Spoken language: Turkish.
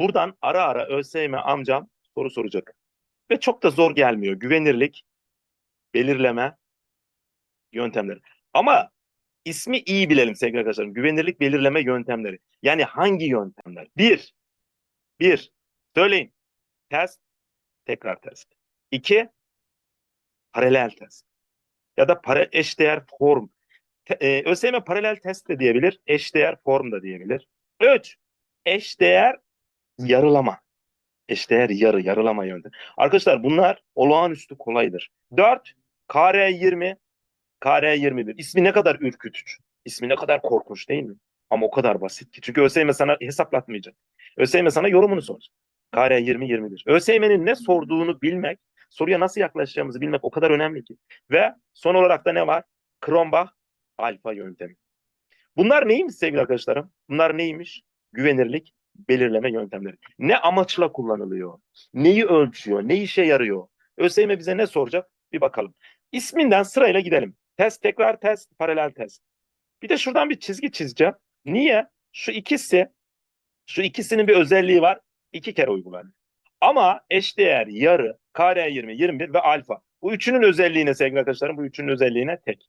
Buradan ara ara ÖSYM amcam soru soracak. Ve çok da zor gelmiyor. Güvenirlik, belirleme yöntemleri. Ama ismi iyi bilelim sevgili arkadaşlarım. Güvenirlik belirleme yöntemleri. Yani hangi yöntemler? Bir, bir, söyleyin. Test, tekrar test. İki, paralel test. Ya da para, eşdeğer form. Te, e, ÖSYM paralel test de diyebilir, eşdeğer form da diyebilir. Üç, eşdeğer yarılama. Eşdeğer yarı, yarılama yöntemi. Arkadaşlar bunlar olağanüstü kolaydır. Dört, KR20, KR21. İsmi ne kadar ürkütücü. İsmi ne kadar korkunç değil mi? Ama o kadar basit ki. Çünkü ÖSYM sana hesaplatmayacak. ÖSYM sana yorumunu soracak. KR20-21. ÖSYM'nin ne sorduğunu bilmek, soruya nasıl yaklaşacağımızı bilmek o kadar önemli ki. Ve son olarak da ne var? Kronbach alfa yöntemi. Bunlar neymiş sevgili arkadaşlarım? Bunlar neymiş? Güvenirlik belirleme yöntemleri. Ne amaçla kullanılıyor? Neyi ölçüyor? Ne işe yarıyor? ÖSYM bize ne soracak? Bir bakalım. İsminden sırayla gidelim. Test, tekrar test, paralel test. Bir de şuradan bir çizgi çizeceğim. Niye? Şu ikisi, şu ikisinin bir özelliği var. İki kere uygulanıyor. Ama eşdeğer, yarı, KR20, 21 ve alfa. Bu üçünün özelliğine sevgili arkadaşlarım, bu üçünün özelliğine tek.